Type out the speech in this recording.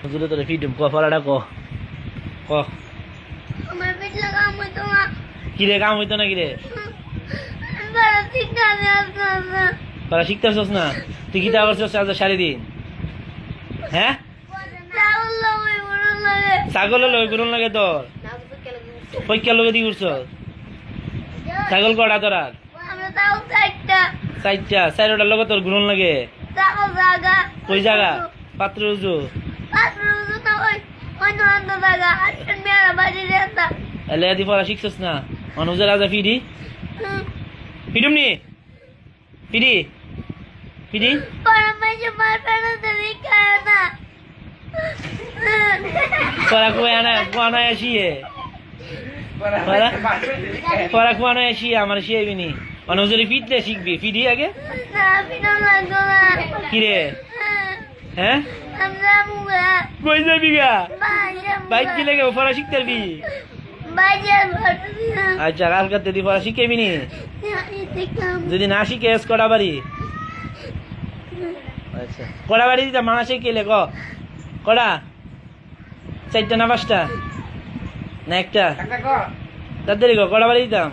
হুজুরে তোরে ফিডুম ক ফলাটা ক ক আমার পেট লাগা আমি তো না কি রে কাম হইতো না কি রে বড় ঠিক না তোরা তুই গীতা করছস আজ সারি হ্যাঁ ছাগল লই গুরুন লাগে তোর পৈক্যা লগে দি উঠছ ছাগল কটা তোরার আমরা তাও চারটা চারটা চারোটার লগে তোর গুরুন লাগে কই জায়গা পাত্র উজু এলে পড়া শিখছস না অনুজের আজ ফিডি ফিডুম নি ফিডি ফিডি পরে মাঝে মার ফেরত দিকে না তোরা কুয়া না কুয়া না আসিয়ে পড়া কুয়া না আসিয়ে আমার শিয়াবি নি অনুজের শিখবি ফিডি আগে না না কি রে হ্যাঁ? কই যাবি গা বাইক কি লেগে পড়া শিখতে পারবি? বাইরে ভর্তি না আচ্ছা কালকাতে তুই পড়া শিখেবি নি? যদি না শিখেস কটা বাড়ি আচ্ছা কটা বাড়ি দিতাম মানা শিখেলে ক? কটা চারটা না পাঁচটা? না একটা? তাড়াতাড়ি ক? কটা বাড়ি দিতাম?